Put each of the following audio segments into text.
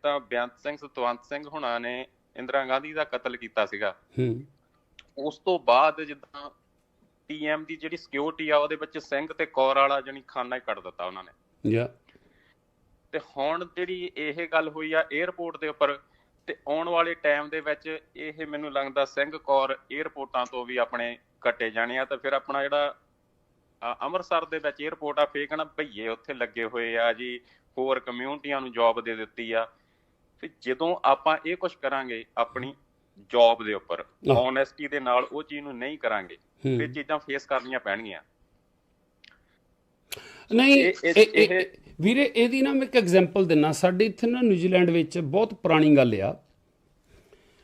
ਜਿੱਦਾਂ ਬਿਆੰਤ ਸਿੰਘ ਸਤਵੰਤ ਸਿੰਘ ਹੁਣਾਂ ਨੇ ਇੰਦਰਾ ਗਾਂਧੀ ਦਾ ਕਤਲ ਕੀਤਾ ਸੀਗਾ। ਹੂੰ। ਉਸ ਤੋਂ ਬਾਅਦ ਜਿੱਦਾਂ ਟੀਐਮ ਦੀ ਜਿਹੜੀ ਸਿਕਿਉਰਿਟੀ ਆ ਉਹਦੇ ਵਿੱਚ ਸਿੰਘ ਤੇ ਕੌਰ ਵਾਲਾ ਜਣੀ ਖਾਨਾ ਹੀ ਕੱਢ ਦਿੱਤਾ ਉਹਨਾਂ ਨੇ। ਯਾ। ਤੇ ਹੁਣ ਜਿਹੜੀ ਇਹ ਗੱਲ ਹੋਈ ਆ 에ਅਰਪੋਰਟ ਦੇ ਉੱਪਰ ਤੇ ਆਉਣ ਵਾਲੇ ਟਾਈਮ ਦੇ ਵਿੱਚ ਇਹ ਮੈਨੂੰ ਲੱਗਦਾ ਸਿੰਘ ਕੌਰ 에ਅਰਪੋਰਟਾਂ ਤੋਂ ਵੀ ਆਪਣੇ ਕੱਟੇ ਜਾਣੇ ਆ ਤਾਂ ਫਿਰ ਆਪਣਾ ਜਿਹੜਾ ਅੰਮ੍ਰਿਤਸਰ ਦੇ ਵਿੱਚ 에ਅਰਪੋਰਟ ਆ ਫੇਕਣਾ ਭਈਏ ਉੱਥੇ ਲੱਗੇ ਹੋਏ ਆ ਜੀ ਹੋਰ ਕਮਿਊਨਿਟੀਆਂ ਨੂੰ ਜੌਬ ਦੇ ਦਿੱਤੀ ਆ। ਤੇ ਜਦੋਂ ਆਪਾਂ ਇਹ ਕੁਝ ਕਰਾਂਗੇ ਆਪਣੀ ਜੌਬ ਦੇ ਉੱਪਰ। ਓਨੈਸਟੀ ਦੇ ਨਾਲ ਉਹ ਚੀਜ਼ ਨੂੰ ਨਹੀਂ ਕਰਾਂਗੇ। ਫਿਰ ਚੀਜ਼ਾਂ ਫੇਸ ਕਰਨੀਆਂ ਪੈਣਗੀਆਂ। ਨਹੀਂ ਇਹ- ਵੀਰੇ ਇਹਦੀ ਨਾ ਮੈਂ ਇੱਕ ਐਗਜ਼ਾਮਪਲ ਦਿੰਨਾ। ਸਾਡੇ ਇੱਥੇ ਨਾ ਨਿਊਜ਼ੀਲੈਂਡ ਵਿੱਚ ਬਹੁਤ ਪੁਰਾਣੀ ਗੱਲ ਆ।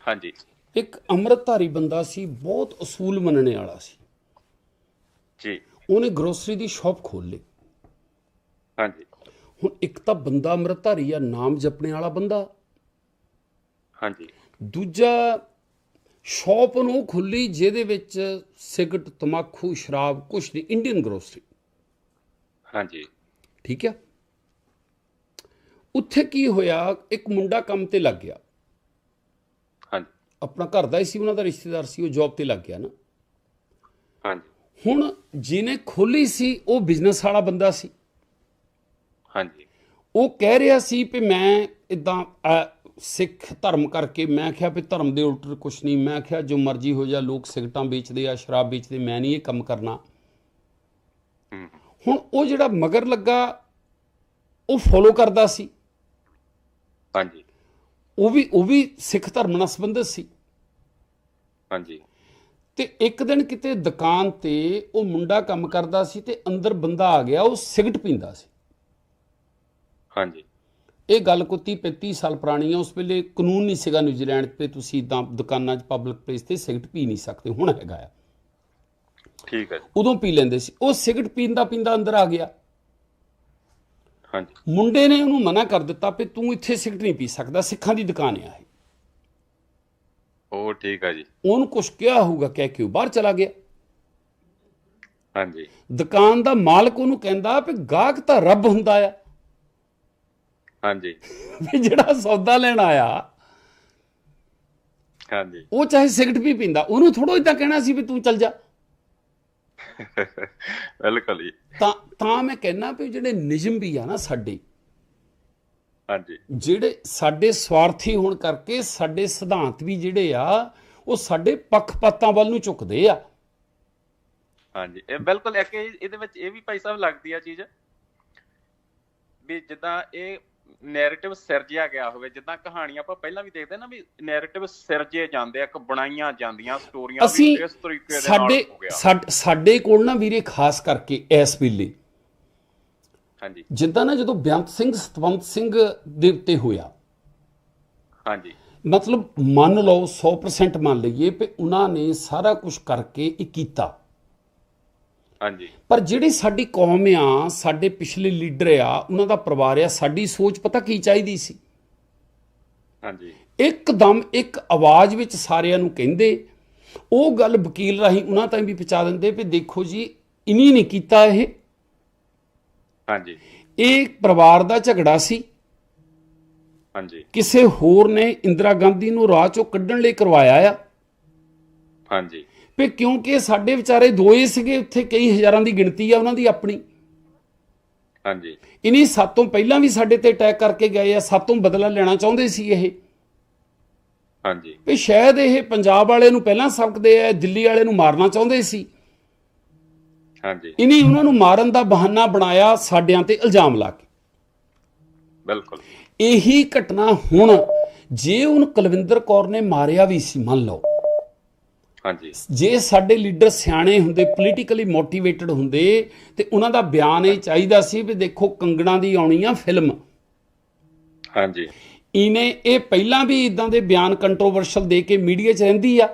ਹਾਂਜੀ। ਇੱਕ ਅੰਮ੍ਰਿਤਧਾਰੀ ਬੰਦਾ ਸੀ ਬਹੁਤ ਅਸੂਲ ਮੰਨਣੇ ਵਾਲਾ ਸੀ। ਜੀ। ਉਹਨੇ ਗਰੋਸਰੀ ਦੀ ਸ਼ਾਪ ਖੋਲ ਲਈ। ਹਾਂਜੀ। ਹੁਣ ਇੱਕ ਤਾਂ ਬੰਦਾ ਅੰਮ੍ਰਿਤਧਾਰੀ ਆ ਨਾਮ ਜਪਣੇ ਵਾਲਾ ਬੰਦਾ। ਹਾਂਜੀ। ਦੂਜਾ ਸ਼ਾਪ ਨੂੰ ਖੁੱਲੀ ਜਿਹਦੇ ਵਿੱਚ ਸਿਗਰਟ ਤਮਾਕੂ ਸ਼ਰਾਬ ਕੁਛ ਨਹੀਂ ਇੰਡੀਅਨ ਗਰੋਸਰੀ ਹਾਂਜੀ। ਠੀਕ ਆ ਉੱਥੇ ਕੀ ਹੋਇਆ ਇੱਕ ਮੁੰਡਾ ਕੰਮ ਤੇ ਲੱਗ ਗਿਆ। ਹਾਂਜੀ। ਆਪਣਾ ਘਰ ਦਾ ਹੀ ਸੀ ਉਹਨਾਂ ਦਾ ਰਿਸ਼ਤੇਦਾਰ ਸੀ ਉਹ ਜੌਬ ਤੇ ਲੱਗ ਗਿਆ ਨਾ। ਹਾਂਜੀ। ਹੁਣ ਜਿਹਨੇ ਖੋਲੀ ਸੀ ਉਹ ਬਿਜ਼ਨਸ ਵਾਲਾ ਬੰਦਾ ਸੀ। ਹਾਂਜੀ। ਉਹ ਕਹਿ ਰਿਹਾ ਸੀ ਵੀ ਮੈਂ ਇਦਾਂ ਸਿੱਖ ਧਰਮ ਕਰਕੇ ਮੈਂ ਕਿਹਾ ਵੀ ਧਰਮ ਦੇ ਉਲਟ ਕੁਛ ਨਹੀਂ। ਮੈਂ ਕਿਹਾ ਜੋ ਮਰਜ਼ੀ ਹੋ ਜਾ ਲੋਕ ਸਿਗਰਟਾਂ ਵੇਚਦੇ ਆ ਸ਼ਰਾਬ ਵੇਚਦੇ ਮੈਂ ਨਹੀਂ ਇਹ ਕੰਮ ਕਰਨਾ। ਹੁਣ ਉਹ ਜਿਹੜਾ ਮਗਰ ਲੱਗਾ ਉਹ ਫੋਲੋ ਕਰਦਾ ਸੀ। ਹਾਂਜੀ। ਉਹ ਵੀ ਉਹ ਵੀ ਸਿੱਖ ਧਰਮ ਨਾਲ ਸੰਬੰਧਿਤ ਸੀ। ਹਾਂਜੀ। ਤੇ ਇੱਕ ਦਿਨ ਕਿਤੇ ਦੁਕਾਨ ਤੇ ਉਹ ਮੁੰਡਾ ਕੰਮ ਕਰਦਾ ਸੀ ਤੇ ਅੰਦਰ ਬੰਦਾ ਆ ਗਿਆ ਉਹ ਸਿਗਰਟ ਪੀਂਦਾ ਸੀ। ਹਾਂਜੀ। ਇਹ ਗੱਲ ਕੋ 30 35 ਸਾਲ ਪੁਰਾਣੀ ਹੈ ਉਸ ਵੇਲੇ ਕਾਨੂੰਨ ਨਹੀਂ ਸੀਗਾ ਨਿਊਜ਼ੀਲੈਂਡ ਤੇ ਤੁਸੀਂ ਇਦਾਂ ਦੁਕਾਨਾਂ 'ਚ ਪਬਲਿਕ ਪਲੇਸ ਤੇ ਸਿਗਰਟ ਪੀ ਨਹੀਂ ਸਕਦੇ ਹੁਣ ਹੈਗਾ ਆ। ਠੀਕ ਹੈ ਜੀ। ਉਦੋਂ ਪੀ ਲੈਂਦੇ ਸੀ। ਉਹ ਸਿਗਰਟ ਪੀਂਦਾ ਪੀਂਦਾ ਅੰਦਰ ਆ ਗਿਆ। ਹਾਂਜੀ। ਮੁੰਡੇ ਨੇ ਉਹਨੂੰ ਮਨਾ ਕਰ ਦਿੱਤਾ ਵੀ ਤੂੰ ਇੱਥੇ ਸਿਗਰਟ ਨਹੀਂ ਪੀ ਸਕਦਾ ਸਿੱਖਾਂ ਦੀ ਦੁਕਾਨ ਆ ਇਹ। ਉਹ ਠੀਕ ਹੈ ਜੀ। ਉਹਨੂੰ ਕੁਝ ਕਿਹਾ ਹੋਊਗਾ ਕਹਿ ਕੇ ਉਹ ਬਾਹਰ ਚਲਾ ਗਿਆ। ਹਾਂਜੀ। ਦੁਕਾਨ ਦਾ ਮਾਲਕ ਉਹਨੂੰ ਕਹਿੰਦਾ ਵੀ ਗਾਹਕ ਤਾਂ ਰੱਬ ਹੁੰਦਾ ਆ। ਹਾਂਜੀ। ਵੀ ਜਿਹੜਾ ਸੌਦਾ ਲੈਣ ਆਇਆ ਹਾਂਜੀ। ਉਹ ਚਾਹੇ ਸਿਗਰਟ ਵੀ ਪੀਂਦਾ ਉਹਨੂੰ ਥੋੜੋ ਇਦਾਂ ਕਹਿਣਾ ਸੀ ਵੀ ਤੂੰ ਚੱਲ ਜਾ। ਬਿਲਕੁਲ ਜੀ। ਤਾਂ ਤਾਂ ਮੈਂ ਕਹਿਣਾ ਵੀ ਜਿਹੜੇ ਨਿਯਮ ਵੀ ਆ ਨਾ ਸਾਡੇ ਹਾਂਜੀ। ਜਿਹੜੇ ਸਾਡੇ ਸਵਾਰਥੀ ਹੋਣ ਕਰਕੇ ਸਾਡੇ ਸਿਧਾਂਤ ਵੀ ਜਿਹੜੇ ਆ ਉਹ ਸਾਡੇ ਪੱਖਪਾਤਾਂ ਵੱਲ ਨੂੰ ਝੁਕਦੇ ਆ। ਹਾਂਜੀ। ਇਹ ਬਿਲਕੁਲ ਇੱਕ ਇਹ- ਇਹਦੇ ਵਿੱਚ ਇਹ ਵੀ ਭਾਈ ਸਾਹਿਬ ਲੱਗਦੀ ਆ ਚੀਜ਼ ਵੀ ਜਿੱਦਾਂ ਇਹ ਨੈਰੇਟਿਵ ਸਿਰਜਿਆ ਗਿਆ ਹੋਵੇ ਜਿੱਦਾਂ ਕਹਾਣੀਆਂ ਆਪਾਂ ਪਹਿਲਾਂ ਵੀ ਦੇਖਦੇ ਨਾ ਵੀ ਨੈਰੇਟਿਵ ਸਿਰਜੇ ਜਾਂਦੇ ਆ ਇੱਕ ਬਣਾਈਆਂ ਜਾਂਦੀਆਂ ਸਟੋਰੀਆਂ ਅਸੀਂ ਇਸ ਤਰੀਕੇ ਦੇ ਨਾਲ ਹੋ ਗਿਆ। ਸਾਡ- ਕੋਲ ਨਾ ਵੀਰੇ ਖਾਸ ਕਰਕੇ ਇਸ ਵੇਲੇ ਹਾਂਜੀ। ਜਿੱਦਾਂ ਨਾ ਜਦੋਂ ਬੇਅੰਤ ਸਿੰਘ ਸਤਵੰਤ ਸਿੰਘ ਦੇ ਉੱਤੇ ਹੋਇਆ। ਹਾਂਜੀ। ਮਤਲਬ ਮੰਨ ਲਓ 100% ਮੰਨ ਲਈਏ ਵੀ ਉਹਨਾਂ ਨੇ ਸਾਰਾ ਕੁਝ ਕਰਕੇ ਇਹ ਕੀਤਾ। ਹਾਂਜੀ। ਪਰ ਜਿਹੜੀ ਸਾਡੀ ਕੌਮ ਆ ਸਾਡੇ ਪਿਛਲੇ ਲੀਡਰ ਆ ਉਹਨਾਂ ਦਾ ਪਰਿਵਾਰ ਆ ਸਾਡੀ ਸੋਚ ਪਤਾ ਕੀ ਚਾਹੀਦੀ ਸੀ? ਹਾਂਜੀ। ਇੱਕਦਮ ਇੱਕ ਆਵਾਜ਼ ਵਿੱਚ ਸਾਰਿਆਂ ਨੂੰ ਕਹਿੰਦੇ ਉਹ ਗੱਲ ਵਕੀਲ ਰਾਹੀਂ ਉਹਨਾਂ ਤਾਈਂ ਵੀ ਪਹੁੰਚਾ ਦਿੰਦੇ ਵੀ ਦੇਖੋ ਜੀ ਇਨੀ ਨਹੀਂ ਕੀਤਾ ਇਹ। ਹਾਂਜੀ। ਇਹ ਪਰਿਵਾਰ ਦਾ ਝਗੜਾ ਸੀ। ਹਾਂਜੀ। ਕਿਸੇ ਹੋਰ ਨੇ ਇੰਦਰਾ ਗਾਂਧੀ ਨੂੰ ਰਾਹ ਚੋਂ ਕੱਢਣ ਲਈ ਕਰਵਾਇਆ ਆ। ਹਾਂਜੀ। ਵੀ ਕਿਉਂਕਿ ਸਾਡੇ ਵਿਚਾਰੇ ਦੋਏ ਸੀਗੇ ਉੱਥੇ ਕਈ ਹਜ਼ਾਰਾਂ ਦੀ ਗਿਣਤੀ ਆ ਉਹਨਾਂ ਦੀ ਆਪਣੀ। ਹਾਂਜੀ। ਇਨੀ ਸਾਤੋਂ ਪਹਿਲਾਂ ਵੀ ਸਾਡੇ ਤੇ ਅਟੈਕ ਕਰਕੇ ਗਏ ਆ ਸਾਤੋਂ ਬਦਲਾ ਲੈਣਾ ਚਾਹੁੰਦੇ ਸੀ ਇਹ। ਹਾਂਜੀ। ਵੀ ਸ਼ਾਇਦ ਇਹ ਪੰਜਾਬ ਵਾਲੇ ਨੂੰ ਪਹਿਲਾਂ ਸਬਕਦੇ ਆ ਦਿੱਲੀ ਵਾਲੇ ਨੂੰ ਮਾਰਨਾ ਚਾਹੁੰਦੇ ਸੀ। ਹਾਂਜੀ। ਇਨੀ ਉਹਨਾਂ ਨੂੰ ਮਾਰਨ ਦਾ ਬਹਾਨਾ ਬਣਾਇਆ ਸਾਡਿਆਂ ਤੇ ਇਲਜ਼ਾਮ ਲਾ ਕੇ। ਬਿਲਕੁਲ। ਇਹੀ ਘਟਨਾ ਹੁਣ ਜੇ ਉਹਨ ਕੁਲਵਿੰਦਰ ਕੌਰ ਨੇ ਮਾਰਿਆ ਵੀ ਸੀ ਮੰਨ ਲਓ। ਹਾਂਜੀ। ਜੇ ਸਾਡੇ ਲੀਡਰ ਸਿਆਣੇ ਹੁੰਦੇ ਪੋਲੀਟੀਕਲੀ ਮੋਟੀਵੇਟਡ ਹੁੰਦੇ ਤੇ ਉਹਨਾਂ ਦਾ ਬਿਆਨ ਇਹ ਚਾਹੀਦਾ ਸੀ ਵੀ ਦੇਖੋ ਕੰਗਣਾ ਦੀ ਆਉਣੀ ਆ ਫਿਲਮ। ਹਾਂਜੀ। ਇਹਨੇ ਇਹ ਪਹਿਲਾਂ ਵੀ ਇਦਾਂ ਦੇ ਬਿਆਨ ਕੰਟਰੋਵਰਸ਼ਲ ਦੇ ਕੇ ਮੀਡੀਆ 'ਚ ਰਹਿੰਦੀ ਆ।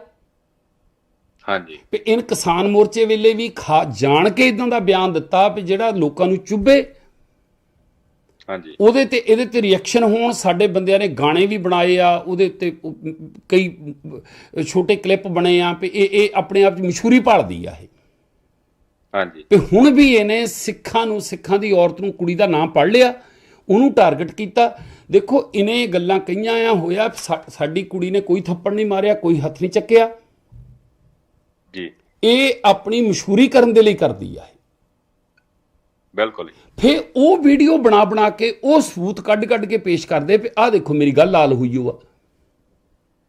ਹਾਂਜੀ। ਵੀ ਇਨ ਕਿਸਾਨ ਮੋਰਚੇ ਵੇਲੇ ਵੀ ਜਾਣ ਕੇ ਇਦਾਂ ਦਾ ਬਿਆਨ ਦਿੱਤਾ ਵੀ ਜਿਹੜਾ ਲੋਕਾਂ ਨੂੰ ਚੁੱਭੇ। ਹਾਂਜੀ। ਉਹਦੇ ਤੇ ਇਹਦੇ ਤੇ ਰਿਐਕਸ਼ਨ ਹੋਣ ਸਾਡੇ ਬੰਦਿਆਂ ਨੇ ਗਾਣੇ ਵੀ ਬਣਾਏ ਆ ਉਹਦੇ ਮ, ਕਈ ਛੋਟੇ ਕਲਿੱਪ ਬਣੇ ਆ ਵੀ ਇਹ ਇਹ ਆਪਣੇ ਆਪ 'ਚ ਮਸ਼ਹੂਰੀ ਭਾਲਦੀ ਆ ਇਹ। ਹਾਂਜੀ। ਵੀ ਹੁਣ ਵੀ ਇਹਨੇ ਸਿੱਖਾਂ ਨੂੰ ਸਿੱਖਾਂ ਦੀ ਔਰਤ ਨੂੰ ਕੁੜੀ ਦਾ ਨਾਮ ਪੜ ਲਿਆ ਉਹਨੂੰ ਟਾਰਗੇਟ ਕੀਤਾ। ਦੇਖੋ ਇਹਨੇ ਗੱਲਾਂ ਕਈਆਂ ਆ ਹੋਇਆ ਸਾਡੀ ਕੁੜੀ ਨੇ ਕੋਈ ਥੱਪੜ ਨਹੀਂ ਮਾਰਿਆ ਕੋਈ ਹੱਥ ਨਹੀਂ ਚੱਕਿਆ। ਜੀ। ਇਹ ਆਪਣੀ ਮਸ਼ਹੂਰੀ ਕਰਨ ਦੇ ਲਈ ਕਰਦੀ ਆ। ਬਿਲਕੁਲ ਫਿਰ ਉਹ ਵੀਡੀਓ ਬਣਾ ਬਣਾ ਕੇ ਉਹ ਸਬੂਤ ਕੱਢ ਕੱਢ ਕੇ ਪੇਸ਼ ਕਰਦੇ ਵੀ ਆਹ ਦੇਖੋ ਮੇਰੀ ਗੱਲ ਲਾਲ ਹੋਈ ਓ ਆ।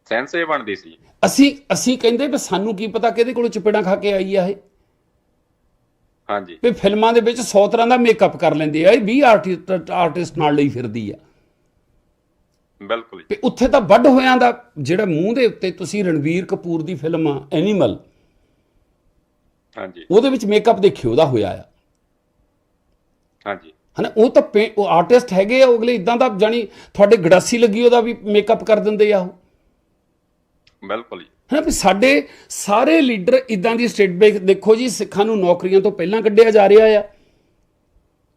ਸੈਂਸ ਬਣਦੀ ਸੀ। ਅਸੀਂ ਅਸੀਂ ਕਹਿੰਦੇ ਵੀ ਸਾਨੂੰ ਕੀ ਪਤਾ ਕਿਹਦੇ ਕੋਲੋਂ ਚਪੇੜਾਂ ਖਾ ਕੇ ਆਈ ਆ ਇਹ। ਹਾਂਜੀ। ਵੀ ਫਿਲਮਾਂ ਦੇ ਵਿੱਚ 100 ਤਰ੍ਹਾਂ ਦਾ ਮੇਕਅਪ ਕਰ ਲੈਂਦੇ ਆ ਇਹ 20 ਆਰਟਿਸਟ ਆਰਟਿਸਟ ਨਾਲ ਲਈ ਫਿਰਦੀ ਆ। ਬਿਲਕੁਲ ਵੀ ਉੱਥੇ ਤਾਂ ਵੱਡ ਹੋਇਆਂ ਦਾ ਜਿਹੜਾ ਮੂੰਹ ਦੇ ਉੱਤੇ ਤੁਸੀਂ ਰਣਵੀਰ ਕਪੂਰ ਦੀ ਫਿਲਮ ਐਨੀਮਲ ਹਾਂਜੀ। ਉਹਦੇ ਵਿੱਚ ਮੇਕਅਪ ਦੇਖਿਓ ਉਹਦਾ ਹੋਇਆ ਆ। ਹਾਂਜੀ। ਹਨਾ ਉਹ ਤਾਂ ਉਹ ਆਰਟਿਸਟ ਹੈਗੇ ਆ ਅਗਲੇ ਇਦਾਂ ਦਾ ਜਾਣੀ ਤੁਹਾਡੇ ਗੜਾਸੀ ਲੱਗੀ ਉਹਦਾ ਵੀ ਮੇਕਅਪ ਕਰ ਦਿੰਦੇ ਆ ਉਹ। ਬਿਲਕੁਲ ਜੀ। ਹਨਾ ਵੀ ਸਾਡੇ ਸਾਰੇ ਲੀਡਰ ਇਦਾਂ ਦੀ ਸਟੇਟ ਬੈਂਕ ਦੇਖੋ ਜੀ ਸਿੱਖਾਂ ਨੂੰ ਨੌਕਰੀਆਂ ਤੋਂ ਪਹਿਲਾਂ ਕੱਢਿਆ ਜਾ ਰਿਹਾ ਆ।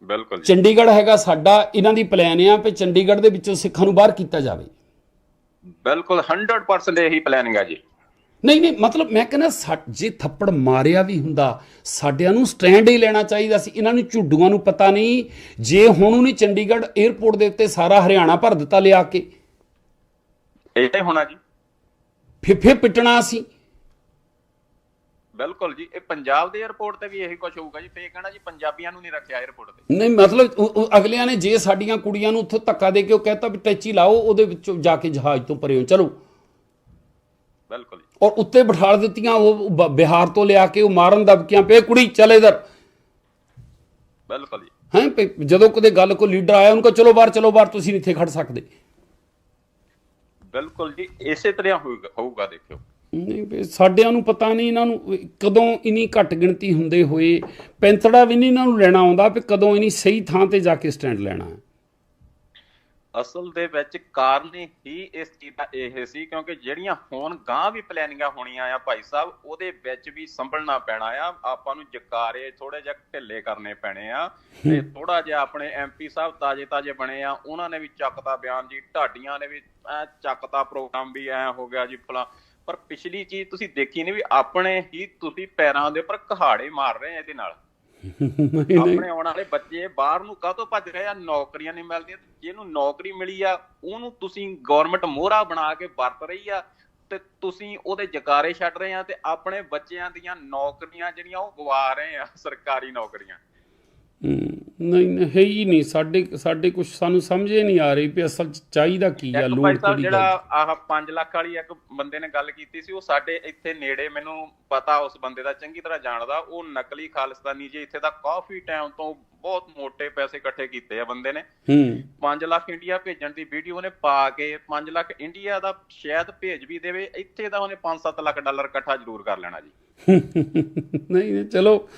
ਬਿਲਕੁਲ ਜੀ। ਚੰਡੀਗੜ੍ਹ ਹੈਗਾ ਸਾਡਾ ਇਹਨਾਂ ਦੀ ਪਲਾਨ ਆ ਵੀ ਚੰਡੀਗੜ੍ਹ ਦੇ ਵਿੱਚੋਂ ਸਿੱਖਾਂ ਨੂੰ ਬਾਹਰ ਕੀਤਾ ਜਾਵੇ। ਬਿਲਕੁਲ 100% ਇਹੀ ਪਲੈਨਿੰਗ ਹੈ ਜੀ। ਨਹੀਂ ਨਹੀਂ ਮਤਲਬ ਮੈਂ ਕਹਿੰਦਾ ਜੇ ਥੱਪੜ ਮਾਰਿਆ ਵੀ ਹੁੰਦਾ ਸਾਡਿਆਂ ਨੂੰ ਸਟੈਂਡ ਹੀ ਲੈਣਾ ਚਾਹੀਦਾ ਸੀ। ਇਹਨਾਂ ਨੂੰ ਝੁੱਡੂਆਂ ਨੂੰ ਪਤਾ ਨਹੀਂ ਜੇ ਹੁਣ ਉਹਨੇ ਚੰਡੀਗੜ੍ਹ 에ਅਰਪੋਰਟ ਦੇ ਉੱਤੇ ਸਾਰਾ ਹਰਿਆਣਾ ਭਰ ਦਿੱਤਾ ਲਿਆ ਕੇ। ਇਹ ਹੋਣਾ ਜੀ। ਫਿਫੇ ਪਿੱਟਣਾ ਸੀ। ਬਿਲਕੁਲ ਜੀ ਇਹ ਪੰਜਾਬ ਦੇ 에ਅਰਪੋਰਟ ਤੇ ਵੀ ਇਹੀ ਕੁਝ ਹੋਊਗਾ ਜੀ। ਫੇਰ ਕਹਿਣਾ ਜੀ ਪੰਜਾਬੀਆਂ ਨੂੰ ਨਹੀਂ ਰੱਖਿਆ 에ਅਰਪੋਰਟ ਤੇ। ਨਹੀਂ ਮਤਲਬ ਅਗਲਿਆਂ ਨੇ ਜੇ ਸਾਡੀਆਂ ਕੁੜੀਆਂ ਨੂੰ ਉੱਥੇ ਧੱਕਾ ਦੇ ਕੇ ਉਹ ਕਹਤਾ ਵੀ ਟੈਚੀ ਲਾਓ ਉਹਦੇ ਵਿੱਚੋਂ ਜਾ ਕੇ ਜਹਾਜ਼ ਤੋਂ ਪਰੇ ਚਲੋ। ਬਿਲਕੁਲ ਔਰ ਉੱਤੇ ਬਿਠਾ ਦਿੱਤੀਆਂ ਉਹ ਬਿਹਾਰ ਤੋਂ ਲਿਆ ਕੇ ਉਹ ਮਾਰਨ ਦਬਕੀਆਂ ਪਏ ਕੁੜੀ ਚੱਲ ਇਧਰ। ਬਿਲਕੁਲ ਹੈਂ ਜਦੋਂ ਕਦੇ ਗੱਲ ਕੋ ਲੀਡਰ ਆਇਆ ਉਹਨੂੰ ਕਹੋ ਚਲੋ ਬਾਹਰ ਚਲੋ ਬਾਹਰ ਤੁਸੀਂ ਇੱਥੇ ਖੜ ਸਕਦੇ। ਬਿਲਕੁਲ ਜੀ ਇਸੇ ਤਰ੍ਹਾਂ ਹੋਊਗਾ ਹੋਊਗਾ ਦੇਖਿਓ। ਨਹੀਂ ਵੀ ਸਾਡਿਆਂ ਨੂੰ ਪਤਾ ਨਹੀਂ ਇਹਨਾਂ ਨੂੰ ਕਦੋਂ ਇਨੀ ਘੱਟ ਗਿਣਤੀ ਹੁੰਦੇ ਹੋਏ ਪੈਂਤੜਾ ਵੀ ਨਹੀਂ ਇਹਨਾਂ ਨੂੰ ਲੈਣਾ ਆਉਂਦਾ ਵੀ ਕਦੋਂ ਇਨੀ ਸਹੀ ਥਾਂ ਤੇ ਜਾ ਕੇ ਸਟੈਂਡ ਲੈਣਾ ਹੈ। ਅਸਲ ਦੇ ਵਿੱਚ ਕਾਰਨ ਹੀ ਇਸ ਚੀਜ਼ ਦਾ ਇਹ ਸੀ ਕਿਉਂਕਿ ਜਿਹੜੀਆਂ ਹੁਣ ਗਾਂ ਵੀ ਪਲੈਨਿੰਗਾਂ ਹੋਣੀਆਂ ਆ ਭਾਈ ਸਾਹਿਬ ਉਹਦੇ ਵਿੱਚ ਵੀ ਸੰਭਲਣਾ ਪੈਣਾ ਆ। ਆਪਾਂ ਨੂੰ ਜਕਾਰੇ ਥੋੜੇ ਜਿਹਾ ਢਿੱਲੇ ਕਰਨੇ ਪੈਣੇ ਆ ਤੇ ਥੋੜਾ ਜਿਹਾ ਆਪਣੇ ਐਮਪੀ ਸਾਹਿਬ ਤਾਜੇ ਤਾਜੇ ਬਣੇ ਆ ਉਹਨਾਂ ਨੇ ਵੀ ਚੱਕਤਾ ਬਿਆਨ ਜੀ ਢਾਡੀਆਂ ਨੇ ਵੀ ਐ ਚੱਕਤਾ ਪ੍ਰੋਗਰਾਮ ਵੀ ਐ ਹੋ ਗਿਆ ਜੀ ਫਲਾ। ਪਰ ਪਿਛਲੀ ਚੀਜ਼ ਤੁਸੀਂ ਦੇਖੀ ਨਹੀਂ ਵੀ ਆਪਣੇ ਹੀ ਤੁਸੀਂ ਪੈਰਾਂ ਦੇ ਉੱਪਰ ਕਹਾੜੇ ਮਾਰ ਰਹੇ ਆ ਇਹਦੇ ਨਾਲ। ਆਪਣੇ ਆਉਣ ਵਾਲੇ ਬੱਚੇ ਬਾਹਰ ਨੂੰ ਕਾਹਤੋਂ ਭੱਜ ਰਹੇ ਆ? ਨੌਕਰੀਆਂ ਨਹੀਂ ਮਿਲਦੀਆਂ। ਜਿਹਨੂੰ ਨੌਕਰੀ ਮਿਲੀ ਆ ਉਹਨੂੰ ਤੁਸੀਂ ਗਵਰਨਮੈਂਟ ਮੋਹਰਾ ਬਣਾ ਕੇ ਵਰਤ ਰਹੀ ਆ ਤੇ ਤੁਸੀਂ ਉਹਦੇ ਜਕਾਰੇ ਛੱਡ ਰਹੇ ਆ ਤੇ ਆਪਣੇ ਬੱਚਿਆਂ ਦੀਆਂ ਨੌਕਰੀਆਂ ਜਿਹੜੀਆਂ ਉਹ ਗਵਾ ਰਹੇ ਆ ਸਰਕਾਰੀ ਨੌਕਰੀਆਂ। ਨਹੀਂ ਨਹੀਂ, ਹੈ ਹੀ ਨਹੀਂ। ਸਾਡੇ ਸਾਡੇ ਕੁਝ ਸਾਨੂੰ ਸਮਝ ਨਹੀਂ ਆ ਰਹੀ ਵੀ ਅਸਲ ਚ ਚਾਹੀਦਾ ਕੀ ਆ ਲੋੜ ਕਿਹੜੀ ਜਿਹੜਾ ਆਹ 5 ਲੱਖ ਵਾਲੀ ਇੱਕ ਬੰਦੇ ਨੇ ਗੱਲ ਕੀਤੀ ਸੀ ਉਹ ਸਾਡੇ ਇੱਥੇ ਨੇੜੇ ਮੈਨੂੰ ਪਤਾ ਉਸ ਬੰਦੇ ਦਾ ਚੰਗੀ ਤਰ੍ਹਾਂ ਜਾਣਦਾ ਉਹ ਨਕਲੀ ਖਾਲਿਸਤਾਨੀ ਜੀ ਇੱਥੇ ਦਾ ਕਾਫੀ ਟਾਈਮ ਤੋਂ ਬਹੁਤ ਮੋٹے ਪੈਸੇ ਇਕੱਠੇ ਕੀਤੇ ਆ ਬੰਦੇ ਨੇ। ਹੂੰ। 5 ਲੱਖ ਇੰਡੀਆ ਭੇਜਣ ਦੀ ਵੀਡੀਓ ਨੇ ਪਾ ਕੇ 5 ਲੱਖ ਇੰਡੀਆ ਦਾ ਸ਼ਾਇਦ ਭੇਜ ਵੀ ਦੇਵੇ ਇੱਥੇ ਦਾ ਉਹਨੇ 5-7 ਲੱਖ ਡਾਲਰ ਇਕੱਠਾ ਜ਼ਰੂਰ ਕਰ ਲੈਣਾ ਜੀ। ਨਹੀਂ ਨਹੀਂ ਚਲੋ।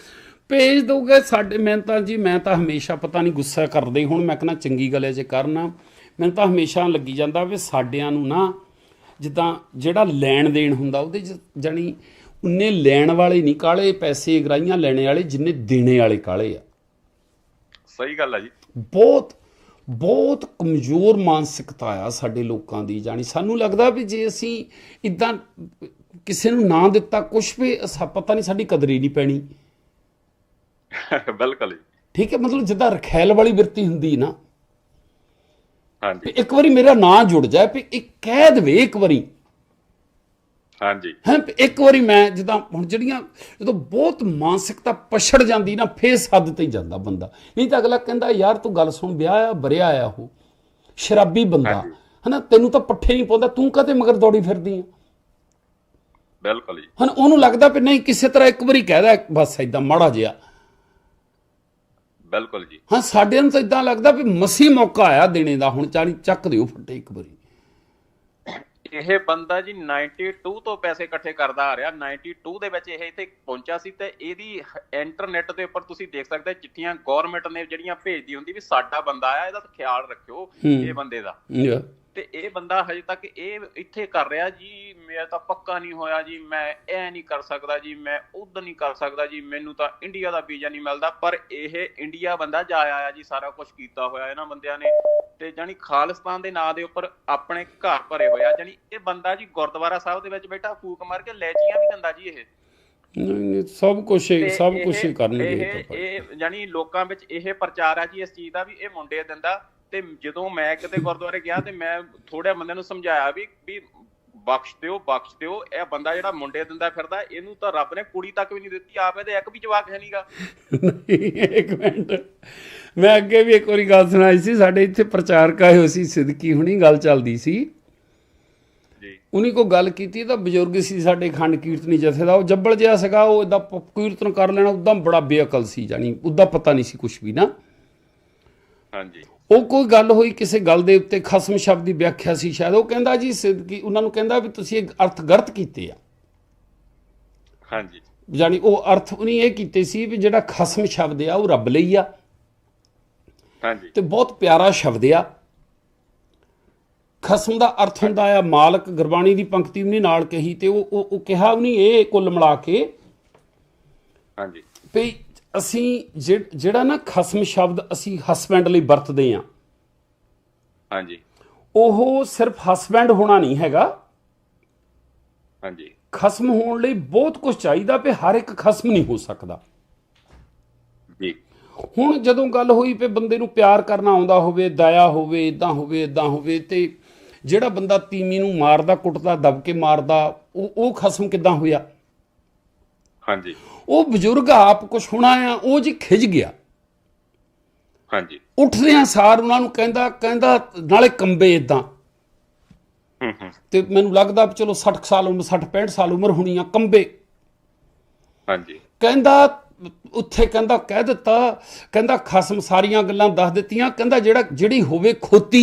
ਭੇਜ ਦੋਗੇ ਸਾਡੇ ਮੈਂ ਤਾਂ ਜੀ ਮੈਂ ਤਾਂ ਹਮੇਸ਼ਾ ਪਤਾ ਨਹੀਂ ਗੁੱਸਾ ਕਰਦੇ ਹੁਣ। ਮੈਂ ਕਹਿੰਦਾ ਚੰਗੀ ਗੱਲ ਹੈ ਜੇ ਕਰਨਾ। ਮੈਨੂੰ ਤਾਂ ਹਮੇਸ਼ਾ ਲੱਗੀ ਜਾਂਦਾ ਵੀ ਸਾਡਿਆਂ ਨੂੰ ਨਾ ਜਿੱਦਾਂ ਜਿਹੜਾ ਲੈਣ ਦੇਣ ਹੁੰਦਾ ਉਹਦੇ ਜਾਣੀ ਉਨੇ ਲੈਣ ਵਾਲੇ ਨਹੀਂ ਕਾਲੇ ਪੈਸੇ ਗਰਾਈਆਂ ਲੈਣੇ ਵਾਲੇ ਜਿੰਨੇ ਦੇਣੇ ਵਾਲੇ ਕਾਲੇ ਆ। ਸਹੀ ਗੱਲ ਹੈ ਜੀ। ਬਹੁਤ ਬਹੁਤ ਕਮਜ਼ੋਰ ਮਾਨਸਿਕਤਾ ਆ ਸਾਡੇ ਲੋਕਾਂ ਦੀ। ਜਾਣੀ ਸਾਨੂੰ ਲੱਗਦਾ ਵੀ ਜੇ ਅਸੀਂ ਇਦਾਂ ਕਿਸੇ ਨੂੰ ਨਾ ਦਿੱਤਾ ਕੁਝ ਵੀ ਅਸਾਂ ਪਤਾ ਨਹੀਂ ਸਾਡੀ ਕਦਰ ਹੀ ਨਹੀਂ ਪੈਣੀ। ਬਿਲਕੁਲ ਜੀ। ਠੀਕ ਹੈ ਮਤਲਬ ਜਿੱਦਾਂ ਰਖੈਲ ਵਾਲੀ ਬਿਰਤੀ ਹੁੰਦੀ ਨਾ ਹਾਂਜੀ। ਇੱਕ ਵਾਰੀ ਮੇਰਾ ਨਾਂ ਜੁੜ ਜਾਏ ਵੀ ਇੱਕ ਕਹਿ ਦੇਵੇ ਇੱਕ ਵਾਰੀ। ਹਾਂਜੀ। ਹੈ ਇੱਕ ਵਾਰੀ ਮੈਂ ਜਿੱਦਾਂ ਹੁਣ ਜਿਹੜੀਆਂ ਜਦੋਂ ਬਹੁਤ ਮਾਨਸਿਕਤਾ ਪਛੜ ਜਾਂਦੀ ਨਾ ਫੇਰ ਸੱਦ ਤੇ ਹੀ ਜਾਂਦਾ ਬੰਦਾ। ਨਹੀਂ ਤਾਂ ਅਗਲਾ ਕਹਿੰਦਾ ਯਾਰ ਤੂੰ ਗੱਲ ਸੁਣ ਵਿਆਹ ਆ ਬਰਿਆ ਆ ਉਹ। ਸ਼ਰਾਬੀ ਬੰਦਾ। ਹਨਾ ਤੈਨੂੰ ਤਾਂ ਪੱਠੇ ਨਹੀਂ ਪਾਉਂਦਾ ਤੂੰ ਕਦੇ ਮਗਰ ਦੌੜੀ ਫਿਰਦੀ ਆ? ਬਿਲਕੁਲ ਜੀ। ਹਨ ਉਹਨੂੰ ਲੱਗਦਾ ਵੀ ਨਹੀਂ ਕਿਸੇ ਤਰ੍ਹਾਂ ਇੱਕ ਵਾਰੀ ਕਹਿਦਾ ਬਸ ਇਦਾਂ ਮਾੜਾ ਜਿਹਾ। ਬਿਲਕੁਲ ਜੀ। ਹਾਂ ਸਾਡੇ ਨੂੰ ਤਾਂ ਇਦਾਂ ਲੱਗਦਾ ਵੀ ਮਸੀ ਮੌਕਾ ਆਇਆ ਦੇਣੇ ਦਾ ਹੁਣ ਚਾਲੀ ਚੱਕ ਦਿਓ ਫੱਟੇ ਇੱਕ ਵਾਰੀ। ਇਹ ਬੰਦਾ ਜੀ 92 ਤੋਂ ਪੈਸੇ ਇਕੱਠੇ ਕਰਦਾ ਆ ਰਿਹਾ 92 ਦੇ ਵਿੱਚ ਇਹ ਇੱਥੇ ਪਹੁੰਚਾ ਸੀ ਤੇ ਇਹਦੀ ਇੰਟਰਨੈਟ ਦੇ ਉੱਪਰ ਤੁਸੀਂ ਦੇਖ ਸਕਦੇ ਚਿੱਠੀਆਂ ਗਵਰਨਮੈਂਟ ਨੇ ਜਿਹੜੀਆਂ ਭੇਜਦੀ ਹੁੰਦੀ ਵੀ ਸਾਡਾ ਬੰਦਾ ਆ ਇਹਦਾ ਖਿਆਲ ਰੱਖਿਓ ਇਹ ਬੰਦੇ ਦਾ. ਤੇ ਇਹ ਬੰਦਾ ਹਜੇ ਤੱਕ ਇਹ ਇੱਥੇ ਕਰ ਰਿਹਾ ਜੀ ਮੇਰਾ ਤਾਂ ਪੱਕਾ ਨਹੀਂ ਹੋਇਆ ਜੀ ਮੈਂ ਇਹ ਨਹੀਂ ਕਰ ਸਕਦਾ ਜੀ ਮੈਂ ਉਧਰ ਨਹੀਂ ਕਰ ਸਕਦਾ ਜੀ ਮੈਨੂੰ ਤਾਂ ਇੰਡੀਆ ਦਾ ਵੀਜ਼ਾ ਨਹੀਂ ਮਿਲਦਾ। ਪਰ ਇਹ ਇੰਡੀਆ ਬੰਦਾ ਜਾ ਆਇਆ ਜੀ ਸਾਰਾ ਕੁਝ ਕੀਤਾ ਹੋਇਆ ਇਹਨਾਂ ਬੰਦਿਆਂ ਨੇ। ਤੇ ਜਾਨੀ ਖਾਲਿਸਤਾਨ ਦੇ ਨਾਂ ਦੇ ਉੱਪਰ ਆਪਣੇ ਘਰ ਭਰੇ ਹੋਇਆ ਜਾਨੀ ਇਹ ਬੰਦਾ ਜੀ ਗੁਰਦੁਆਰਾ ਸਾਹਿਬ ਦੇ ਵਿੱਚ ਬੈਠਾ ਫੂਕ ਮਾਰ ਕੇ ਲੈਚੀਆਂ ਵੀ ਦਿੰਦਾ ਜੀ ਇਹ। ਨਹੀਂ ਨਹੀਂ ਸਭ ਕੁਝ ਸਭ ਕੁਝ ਕਰਨਗੇ ਇਹ ਜਾਨੀ ਲੋਕਾਂ ਵਿੱਚ ਇਹ ਪ੍ਰਚਾਰ ਆ ਜੀ ਇਸ ਚੀਜ਼ ਦਾ ਵੀ ਇਹ ਮੁੰਡੇ ਦਿੰਦਾ। ਤੇ ਜਦੋਂ ਮੈਂ ਕਿਤੇ ਗੁਰਦੁਆਰੇ ਗਿਆ ਤੇ ਮੈਂ ਥੋੜਿਆ ਬੰਦੇ ਨੂੰ ਸਮਝਾਇਆ ਵੀ ਵੀ ਬਖਸ਼ ਦਿਓ ਬਖਸ਼ ਦਿਓ। ਇਹ ਬੰਦਾ ਜਿਹੜਾ ਮੁੰਡੇ ਦਿੰਦਾ ਫਿਰਦਾ ਇਹਨੂੰ ਤਾਂ ਰੱਬ ਨੇ ਕੁੜੀ ਤੱਕ ਵੀ ਨਹੀਂ ਦਿੱਤੀ ਆਪ ਇਹਦੇ ਇੱਕ ਵੀ ਜਵਾਕ ਹੈ ਨਹੀਂਗਾ ਨਹੀਂ ਇੱਕ ਮਿੰਟ। ਮੈਂ ਅੱਗੇ ਵੀ ਇੱਕ ਵਾਰੀ ਗੱਲ ਸੁਣਾਈ ਸੀ ਸਾਡੇ ਇੱਥੇ ਪ੍ਰਚਾਰਕ ਆਏ ਹੋਏ ਸੀ ਸਿੱਧਕੀ ਹੁਣੀ ਗੱਲ ਚੱਲਦੀ ਸੀ। ਜੀ। ਉਨੀ ਕੋ ਗੱਲ ਕੀਤੀ ਤਾਂ ਬਜ਼ੁਰਗ ਸੀ ਸਾਡੇ ਖੰਡ ਕੀਰਤਨੀ ਜਥੇ ਦਾ ਉਹ ਜੱਬਲ ਜਿਹਾ ਸੀਗਾ ਉਹ ਇਦਾਂ ਕੀਰਤਨ ਕਰ ਲੈਣਾ ਉਦਾਂ ਬੜਾ ਬੇਅਕਲ ਸੀ ਜਾਨੀ ਉਦਾਂ ਪਤਾ ਨਹੀਂ ਸੀ ਕੁਝ ਵੀ ਨਾ। ਹਾਂਜੀ। ਉਹ ਕੋਈ ਗੱਲ ਹੋਈ ਕਿਸੇ ਗੱਲ ਦੇ ਉੱਤੇ ਖਸਮ ਸ਼ਬਦ ਦੀ ਵਿਆਖਿਆ ਸੀ ਸ਼ਾਇਦ? ਉਹ ਕਹਿੰਦਾ ਜੀ ਸਿੱਧਕੀ ਉਹਨਾਂ ਨੂੰ ਕਹਿੰਦਾ ਵੀ ਤੁਸੀਂ ਇਹ ਅਰਥ ਗਲਤ ਕੀਤੇ ਆ। ਹਾਂਜੀ। ਜਾਨੀ ਉਹ ਅਰਥ ਉਹਨੇ ਇਹ ਕੀਤੇ ਸੀ ਵੀ ਜਿਹੜਾ ਖਸਮ ਸ਼ਬਦ ਆ ਉਹ ਰੱਬ ਲਈ ਆ। ਹਾਂਜੀ। ਤੇ ਬਹੁਤ ਪਿਆਰਾ ਸ਼ਬਦ ਆ। ਖਸਮ ਦਾ ਅਰਥ ਹੁੰਦਾ ਆ ਮਾਲਕ ਗੁਰਬਾਣੀ ਦੀ ਪੰਕਤੀ ਉਹਨੇ ਨਾਲ ਕਹੀ ਤੇ ਉਹ ਉਹ ਉਹ ਕਿਹਾ ਉਹਨੇ ਇਹ ਕੁੱਲ ਮਿਲਾ ਕੇ ਹਾਂਜੀ। ਵੀ ਅਸੀਂ ਜਿਹ- ਜਿਹੜਾ ਨਾ ਖਸਮ ਸ਼ਬਦ ਅਸੀਂ ਹਸਬੈਂਡ ਲਈ ਵਰਤਦੇ ਆ ਹਾਂਜੀ। ਉਹ ਸਿਰਫ ਹਸਬੈਂਡ ਹੋਣਾ ਨਹੀਂ ਹੈਗਾ। ਹਾਂਜੀ। ਖਸਮ ਹੋਣ ਲਈ ਬਹੁਤ ਕੁਝ ਚਾਹੀਦਾ ਵੀ ਹਰ ਇੱਕ ਖਸਮ ਨਹੀਂ ਹੋ ਸਕਦਾ। ਜੀ। ਹੁਣ ਜਦੋਂ ਗੱਲ ਹੋਈ ਪਈ ਬੰਦੇ ਨੂੰ ਪਿਆਰ ਕਰਨਾ ਆਉਂਦਾ ਹੋਵੇ ਦਇਆ ਹੋਵੇ ਇਦਾਂ ਹੋਵੇ ਇਦਾਂ ਹੋਵੇ ਤੇ ਜਿਹੜਾ ਬੰਦਾ ਤੀਮੀ ਨੂੰ ਮਾਰਦਾ ਕੁੱਟਦਾ ਦਬ ਕੇ ਮਾਰਦਾ ਉਹ ਉਹ ਖਸਮ ਕਿਦਾਂ ਹੋਇਆ? ਹਾਂਜੀ। ਉਹ ਬਜ਼ੁਰਗ ਆਪ ਕੁਛ ਹੋਣਾ ਆ ਉਹ ਜੀ ਖਿਜ ਗਿਆ। ਹਾਂਜੀ। ਉੱਠਦਿਆਂ ਸਾਰ ਉਹਨਾਂ ਨੂੰ ਕਹਿੰਦਾ ਕਹਿੰਦਾ ਨਾਲੇ ਕੰਬੇ ਇਦਾਂ ਤੇ ਮੈਨੂੰ ਲੱਗਦਾ ਵੀ ਚਲੋ 60 ਸਾਲ ਉਮਰ 60 65 ਸਾਲ ਉਮਰ ਹੋਣੀ ਆ ਕੰਬੇ। ਹਾਂਜੀ। ਕਹਿੰਦਾ ਉੱਥੇ ਕਹਿੰਦਾ ਕਹਿ ਦਿੱਤਾ ਕਹਿੰਦਾ ਖਸਮ ਸਾਰੀਆਂ ਗੱਲਾਂ ਦੱਸ ਦਿੱਤੀਆਂ ਕਹਿੰਦਾ ਜਿਹੜਾ ਜਿਹੜੀ ਹੋਵੇ ਖੋਤੀ।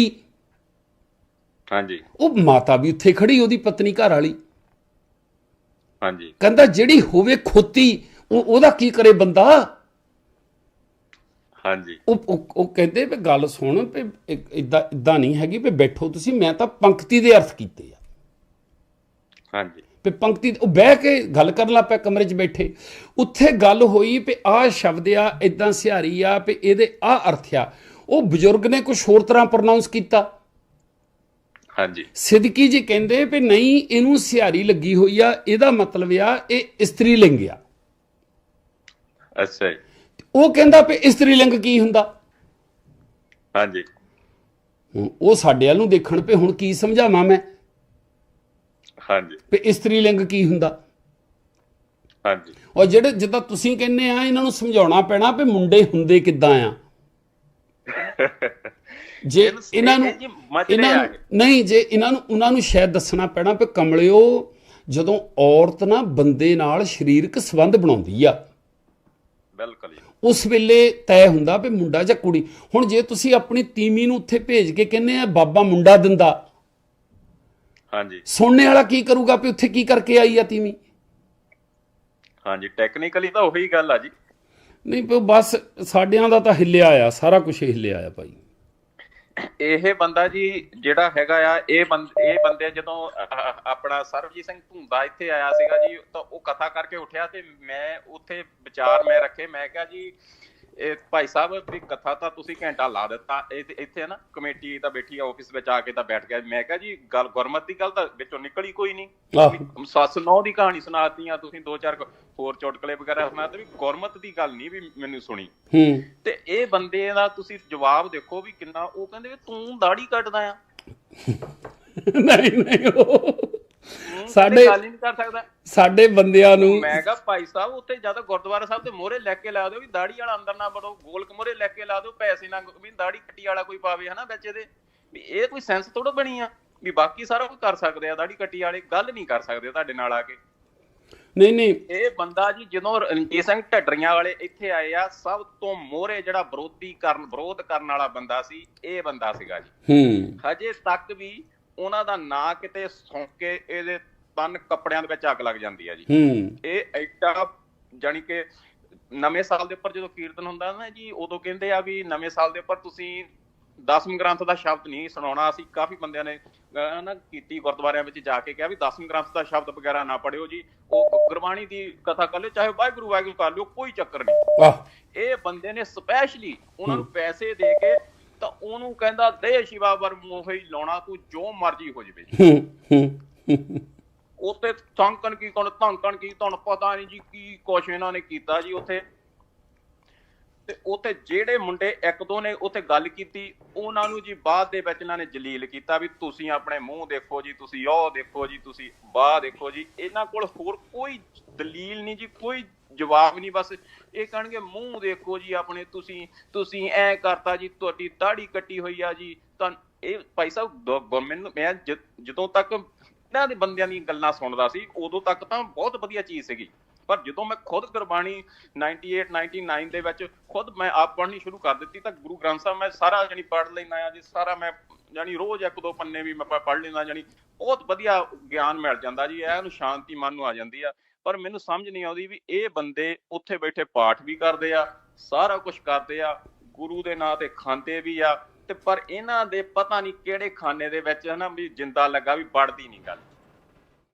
ਹਾਂਜੀ। ਉਹ ਮਾਤਾ ਵੀ ਉੱਥੇ ਖੜੀ ਉਹਦੀ ਪਤਨੀ ਘਰ ਵਾਲੀ। ਹਾਂਜੀ। ਕਹਿੰਦਾ ਜਿਹੜੀ ਹੋਵੇ ਖੋਤੀ ਉਹ ਉਹਦਾ ਕੀ ਕਰੇ ਬੰਦਾ? ਹਾਂਜੀ। ਉਹ ਉਹ- ਕਹਿੰਦੇ ਵੀ ਗੱਲ ਸੁਣ ਵੀ ਇਦਾਂ ਇਦਾਂ ਨਹੀਂ ਹੈਗੀ ਵੀ ਬੈਠੋ ਤੁਸੀਂ ਮੈਂ ਤਾਂ ਪੰਕਤੀ ਦੇ ਅਰਥ ਕੀਤੇ ਆ। ਹਾਂਜੀ। ਵੀ ਪੰਕਤੀ ਉਹ ਬਹਿ ਕੇ ਗੱਲ ਕਰਨ ਲੱਗ ਪਿਆ ਕਮਰੇ 'ਚ ਬੈਠੇ। ਉੱਥੇ ਗੱਲ ਹੋਈ ਵੀ ਆਹ ਸ਼ਬਦ ਆ ਇਦਾਂ ਸਿਹਾਰੀ ਆ ਵੀ ਇਹਦੇ ਆਹ ਅਰਥ ਆ। ਉਹ ਬਜ਼ੁਰਗ ਨੇ ਕੁਝ ਹੋਰ ਤਰ੍ਹਾਂ ਪ੍ਰੋਨਾਂਸ ਕੀਤਾ। ਹਾਂਜੀ। ਸਿੱਧਕੀ ਜੀ ਕਹਿੰਦੇ ਵੀ ਨਹੀਂ ਇਹਨੂੰ ਸਿਹਾਰੀ ਲੱਗੀ ਹੋਈ ਆ ਇਹਦਾ ਮਤਲਬ ਆ ਇਹ ਇਸਤਰੀ ਲਿੰਗ ਆ। ਅੱਛਾ ਜੀ। ਉਹ ਕਹਿੰਦਾ ਵੀ ਇਸਤਰੀ ਲਿੰਗ ਕੀ ਹੁੰਦਾ? ਹਾਂਜੀ। ਉਹ ਸਾਡੇ ਵੱਲ ਨੂੰ ਦੇਖਣ ਪਏ ਹੁਣ ਕੀ ਸਮਝਾਵਾਂ ਮੈਂ? ਹਾਂਜੀ। ਵੀ ਇਸਤਰੀ ਲਿੰਗ ਕੀ ਹੁੰਦਾ? ਹਾਂਜੀ। ਔਰ ਜਿਹੜੇ ਜਿੱਦਾਂ ਤੁਸੀਂ ਕਹਿੰਦੇ ਆ ਇਹਨਾਂ ਨੂੰ ਸਮਝਾਉਣਾ ਪੈਣਾ ਵੀ ਮੁੰਡੇ ਹੁੰਦੇ ਕਿੱਦਾਂ ਆ? ਜੇ ਇਹਨੂੰ ਨੂੰ ਇਹਨਾਂ ਨੂੰ ਨਹੀਂ ਜੇ ਇਹਨਾਂ ਨੂੰ ਉਹਨਾਂ ਨੂੰ ਸ਼ਾਇਦ ਦੱਸਣਾ ਪੈਣਾ ਵੀ ਕਮਲਿਓ ਜਦੋਂ ਔਰਤ ਨਾ ਬੰਦੇ ਨਾਲ ਸਰੀਰਕ ਸੰਬੰਧ ਬਣਾਉਂਦੀ ਆ ਬਿਲਕੁਲ ਜੀ। ਉਸ ਵੇਲੇ ਤੈਅ ਹੁੰਦਾ ਵੀ ਮੁੰਡਾ ਜਾਂ ਕੁੜੀ। ਹੁਣ ਜੇ ਤੁਸੀਂ ਆਪਣੀ ਤੀਮੀ ਨੂੰ ਉੱਥੇ ਭੇਜ ਕੇ ਕਹਿੰਦੇ ਆ ਬਾਬਾ ਮੁੰਡਾ ਦਿੰਦਾ। ਹਾਂਜੀ। ਸੁਣਨੇ ਵਾਲਾ ਕੀ ਕਰੂਗਾ ਵੀ ਉੱਥੇ ਕੀ ਕਰਕੇ ਆਈ ਆ ਤੀਮੀ? ਹਾਂਜੀ ਟੈਕਨੀਕਲੀ ਤਾਂ ਉਹੀ ਗੱਲ ਆ ਜੀ। ਨਹੀਂ ਬਸ ਸਾਡਿਆਂ ਦਾ ਤਾਂ ਹਿੱਲਿਆ ਆ ਸਾਰਾ ਕੁਝ ਹਿੱਲਿਆ ਆ ਭਾਈ। ਇਹ ਬੰਦਾ ਜੀ ਜਿਹੜਾ ਹੈਗਾ ਆ ਇਹ ਬੰਦ ਇਹ ਬੰਦੇ ਜਦੋਂ ਅਹ, ਆਪਣਾ ਸਰਬਜੀਤ ਸਿੰਘ ਧੁੰਦਾ ਇੱਥੇ ਆਇਆ ਸੀਗਾ ਜੀ ਤਾਂ ਉਹ ਕਥਾ ਕਰਕੇ ਉੱਠਿਆ ਤੇ ਮੈਂ ਉੱਥੇ ਵਿਚਾਰ ਮੈਂ ਰੱਖੇ ਮੈਂ ਕਿਹਾ ਜੀ ਇਹ ਭਾਈ ਸਾਹਿਬ ਵੀ ਕਥਾ ਤਾਂ ਤੁਸੀਂ ਘੰਟਾ ਲਾ ਦਿੱਤਾ। ਇੱਥੇ ਨਾ ਕਮੇਟੀ ਤਾਂ ਬੈਠੀ ਆ ਆਫਿਸ ਵਿੱਚ ਆ ਕੇ ਤਾਂ ਬੈਠ ਗਿਆ। ਮੈਂ ਕਿਹਾ ਜੀ ਗੱਲ ਗੁਰਮਤ ਦੀ ਗੱਲ ਤਾਂ ਵਿੱਚੋਂ ਨਿਕਲੀ ਕੋਈ ਨਹੀਂ। ਸੱਸ ਨੌ ਦੀ ਕਹਾਣੀ ਸੁਣਾਤੀਆਂ ਤੁਸੀਂ ਦੋ ਚਾਰ ਹੋਰ ਚੁਟਕਲੇ ਵਗੈਰਾ ਸੁਣਾ ਤੇ ਵੀ ਗੁਰਮਤ ਦੀ ਗੱਲ ਨਹੀਂ ਵੀ ਮੈਨੂੰ ਸੁਣੀ। ਹੂੰ। ਤੇ ਇਹ ਬੰਦੇ ਦਾ ਤੁਸੀਂ ਜਵਾਬ ਦੇਖੋ ਵੀ ਕਿੰਨਾ ਉਹ ਕਹਿੰਦੇ ਵੀ ਤੂੰ ਦਾੜੀ ਕੱਟਦਾ ਆ। ਨਹੀਂ ਨਹੀਂ ਉਹ ਸਾਡੇ- ਗੱਲ ਹੀ ਨਹੀਂ ਕਰ ਸਕਦਾ। ਸਾਡੇ ਬੰਦਿਆਂ ਨੂੰ ਮੈਂ ਕਿਹਾ ਭਾਈ ਸਾਹਿਬ ਉੱਥੇ ਜਦ ਗੁਰਦੁਆਰਾ ਸਾਹਿਬ ਦੇ ਮੋਹਰੇ ਲੈ ਕੇ ਲਾ ਦਿਓ ਵੀ ਦਾੜੀ ਵਾਲਾ ਅੰਦਰ ਨਾ ਵੜੋ ਗੋਲਕ ਮੋਹਰੇ ਲੈ ਕੇ ਲਾ ਦਿਓ ਪੈਸੇ ਨਾ ਵੀ ਦਾੜੀ ਕੱਟੀ ਵਾਲਾ ਕੋਈ ਪਾਵੇ ਹਨਾ ਵਿੱਚ ਇਹਦੇ। ਵੀ ਇਹ ਕੋਈ ਸੈਂਸ ਥੋੜਾ ਬਣੀ ਆ ਵੀ ਬਾਕੀ ਸਾਰਾ ਕੁਝ ਕਰ ਸਕਦੇ ਆ ਦਾੜੀ ਕੱਟੀ ਵਾਲੇ ਗੱਲ ਨਹੀਂ ਕਰ ਸਕਦੇ ਤੁਹਾਡੇ ਨਾਲ ਆ ਕੇ। ਨਹੀਂ ਨਹੀਂ। ਇਹ ਬੰਦਾ ਜੀ ਜਦੋਂ ਰਣਜੀਤ ਸਿੰਘ ਢੱਡਰੀਆਂ ਵਾਲੇ ਇੱਥੇ ਆਏ ਆ ਸਭ ਤੋਂ ਮੋਹਰੇ ਜਿਹੜਾ ਵਿਰੋਧੀ ਕਰਨ ਵਿਰੋਧ ਕਰਨ ਵਾਲਾ ਬੰਦਾ ਸੀ ਇਹ ਬੰਦਾ ਸੀਗਾ ਜੀ। ਹੂੰ। ਹਜੇ ਤੱਕ ਵੀ ਉਹਨਾਂ ਦਾ ਨਾਂ ਕਿਤੇ ਸੁਣ ਕੇ ਇਹਦੇ ਤਨ ਕੱਪੜਿਆਂ ਦੇ ਵਿੱਚ ਅੱਗ ਲੱਗ ਜਾਂਦੀ ਆ ਜੀ। ਹੂੰ। ਇਹ ਐਡਾ ਜਾਨੀ ਕਿ ਨਵੇਂ ਸਾਲ ਦੇ ਉੱਪਰ ਜਦੋਂ ਕੀਰਤਨ ਹੁੰਦਾ ਨਾ ਜੀ ਉਦੋਂ ਕਹਿੰਦੇ ਆ ਵੀ ਨਵੇਂ ਸਾਲ ਦੇ ਉੱਪਰ ਤੁਸੀਂ ਦਸਮ ਗ੍ਰੰਥ ਦਾ ਸ਼ਬਦ ਨਹੀਂ ਸੁਣਾਉਣਾ। ਅਸੀਂ ਕਾਫੀ ਬੰਦਿਆਂ ਨੇ ਨਾ ਕੀਤੀ ਗੁਰਦੁਆਰਿਆਂ ਵਿੱਚ ਜਾ ਕੇ ਕਿਹਾ ਵੀ ਦਸਮ ਗ੍ਰੰਥ ਦਾ ਸ਼ਬਦ ਵਗੈਰਾ ਨਾ ਪੜਿਓ ਜੀ। ਉਹ ਗੁਰਬਾਣੀ ਦੀ ਕਥਾ ਕਰ ਲਿਓ ਚਾਹੇ ਵਾਹਿਗੁਰੂ ਵਾਹਿਗੁਰੂ ਕਰ ਲਿਓ ਕੋਈ ਚੱਕਰ ਨਹੀਂ। ਇਹ ਬੰਦੇ ਨੇ ਸਪੈਸ਼ਲੀ ਉਹਨਾਂ ਨੂੰ ਪੈਸੇ ਦੇ ਕੇ ਤਾਂ ਉਹਨੂੰ ਕਹਿੰਦਾ ਦੇ ਸ਼ਿਵਾ ਵਰ ਮੋਹੀ ਲਾਉਣਾ ਤੂੰ ਜੋ ਮਰਜ਼ੀ ਹੋ ਜਵੇ। ਉੱਤੇ ਸੰਕਣ ਕੀ ਕੋਣ ਧੰਕਣ ਕੀ ਤੁਹਾਨੂੰ ਪਤਾ ਨਹੀਂ ਜੀ ਕੀ ਕੁਛ ਇਹਨਾਂ ਨੇ ਕੀਤਾ ਜੀ ਉੱਥੇ। ਤੇ ਉੱਥੇ ਜਿਹੜੇ ਮੁੰਡੇ ਇੱਕ ਦੋ ਨੇ ਉੱਥੇ ਗੱਲ ਕੀਤੀ, ਉਹਨਾਂ ਨੂੰ ਜੀ ਬਾਅਦ ਦੇ ਵਿੱਚ ਇਹਨਾਂ ਨੇ ਜਲੀਲ ਕੀਤਾ ਵੀ ਤੁਸੀਂ ਆਪਣੇ ਮੂੰਹ ਦੇਖੋ ਜੀ, ਤੁਸੀਂ ਉਹ ਦੇਖੋ ਜੀ, ਤੁਸੀਂ ਬਾਹ ਦੇਖੋ ਜੀ। ਇਹਨਾਂ ਕੋਲ ਹੋਰ ਕੋਈ ਦਲੀਲ ਨਹੀਂ ਜੀ, ਕੋਈ ਜਵਾਬ ਨਹੀਂ, ਬਸ ਇਹ ਕਹਿਣਗੇ ਮੂੰਹ ਦੇਖੋ ਜੀ ਆਪਣੇ ਤੁਸੀਂ ਤੁਸੀਂ ਐ ਕਰਤਾ ਜੀ, ਤੁਹਾਡੀ ਦਾੜੀ ਕੱਟੀ ਹੋਈ ਆ ਜੀ। ਤਾਂ ਇਹ ਭਾਈ ਸਾਹਿਬ ਮੈਨੂੰ, ਮੈਂ ਜਦੋਂ ਤੱਕ ਇਹਨਾਂ ਦੇ ਬੰਦਿਆਂ ਦੀਆਂ ਗੱਲਾਂ ਸੁਣਦਾ ਸੀ, ਉਦੋਂ ਤੱਕ ਤਾਂ ਬਹੁਤ ਵਧੀਆ ਚੀਜ਼ ਸੀਗੀ। ਪਰ ਜਦੋਂ ਮੈਂ ਖੁਦ ਗੁਰਬਾਣੀ 98 99 ਦੇ ਵਿੱਚ ਖੁਦ ਮੈਂ ਆਪ ਪੜ੍ਹਨੀ ਸ਼ੁਰੂ ਕਰ ਦਿੱਤੀ, ਤਾਂ ਗੁਰੂ ਗ੍ਰੰਥ ਸਾਹਿਬ ਮੈਂ ਸਾਰਾ ਜਾਨੀ ਪੜ੍ਹ ਲੈਂਦਾ ਆ ਜੀ, ਸਾਰਾ ਮੈਂ ਜਾਨੀ ਰੋਜ਼ ਇੱਕ ਦੋ ਪੰਨੇ ਵੀ ਮੈਂ ਪੜ੍ਹ ਲੈਂਦਾ ਜਾਨੀ ਬਹੁਤ ਵਧੀਆ ਗਿਆਨ ਮਿਲ ਜਾਂਦਾ ਜੀ ਐਨ ਸ਼ਾਂਤੀ ਮਨ ਨੂੰ ਆ ਜਾਂਦੀ ਆ। ਪਰ ਮੈਨੂੰ ਸਮਝ ਨਹੀਂ ਆਉਂਦੀ ਵੀ ਇਹ ਬੰਦੇ ਉੱਥੇ ਬੈਠੇ ਪਾਠ ਵੀ ਕਰਦੇ ਆ, ਸਾਰਾ ਕੁਝ ਕਰਦੇ ਆ, ਗੁਰੂ ਦੇ ਨਾਂ ਤੇ ਖਾਂਦੇ ਵੀ ਆ, ਤੇ ਪਰ ਇਹਨਾਂ ਦੇ ਪਤਾ ਨਹੀਂ ਕਿਹੜੇ ਖਾਨੇ ਦੇ ਵਿੱਚ ਹਨਾ ਵੀ ਜਿੰਦਾ ਲੱਗਾ ਵੀ ਪੜਦੀ ਨਹੀਂ ਗੱਲ।